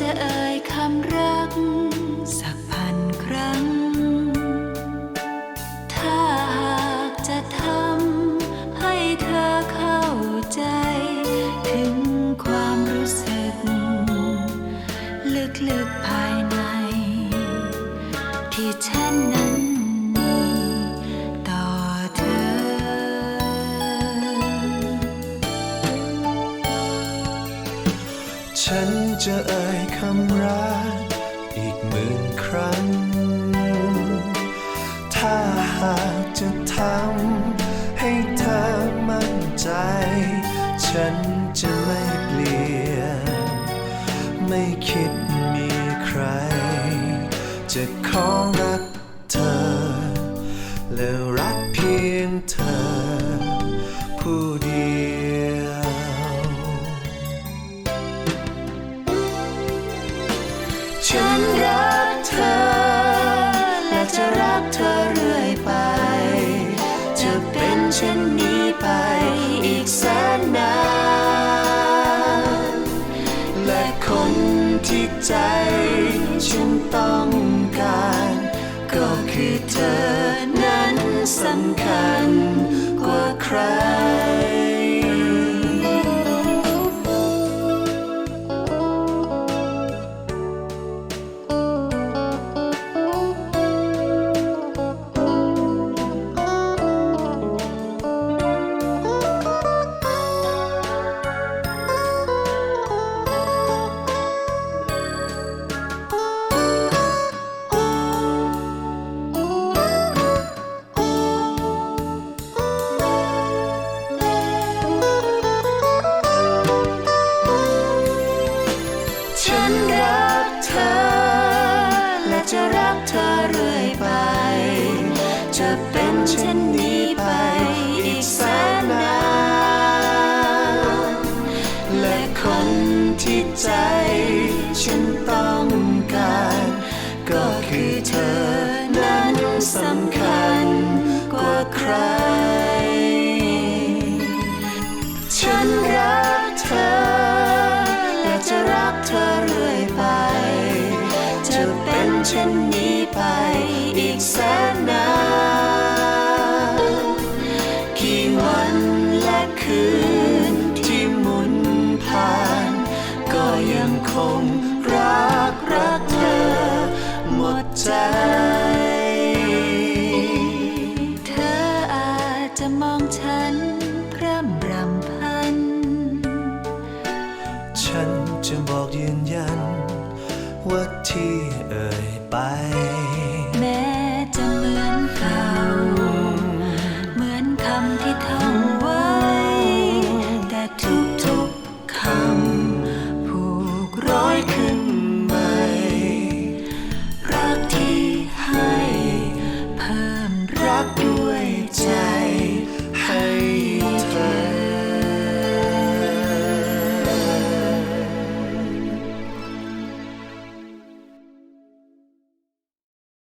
จะเอ่ยคำรัก สักพันครั้ง ถ้าหากจะทำให้เธอเข้าใจ ถึงความรู้สึก ลึกๆภายใน ที่ฉันนั้น ฉันจะเอ่ยคำรักอีกหมื่นครั้ง ถ้าหากจะทำให้เธอมั่นใจ ฉันจะไม่เปลี่ยน ไม่คิดมีใคร จะขอรักเธอ และรักเพียงเธอ ผู้เดียว ฉันรักเธอ และจะรักเธอเรื่อยไป จะเป็นเช่นนี้ไปอีกแสนนาน และคนที่ใจฉันต้องการ ก็คือเธอ ฉันรักเธอ และจะรักเธอเรื่อยไป จะเป็นเช่นนี้ไปอีกแสนนานและคนที่ใจฉันต้องการ ก็คือเธอนั้นสำคัญกว่าใคร ฉันรักเธอ และจะรักเธอ เป็นนี้ไปอีกแสนนานกี่วันและคืนที่หมุนผ่าน ก็ยังคงรักรักเธอหมดใจเธออาจจะมองฉันพร่ำรำพัน ฉันจะบอกยืนยันว่าที่ เ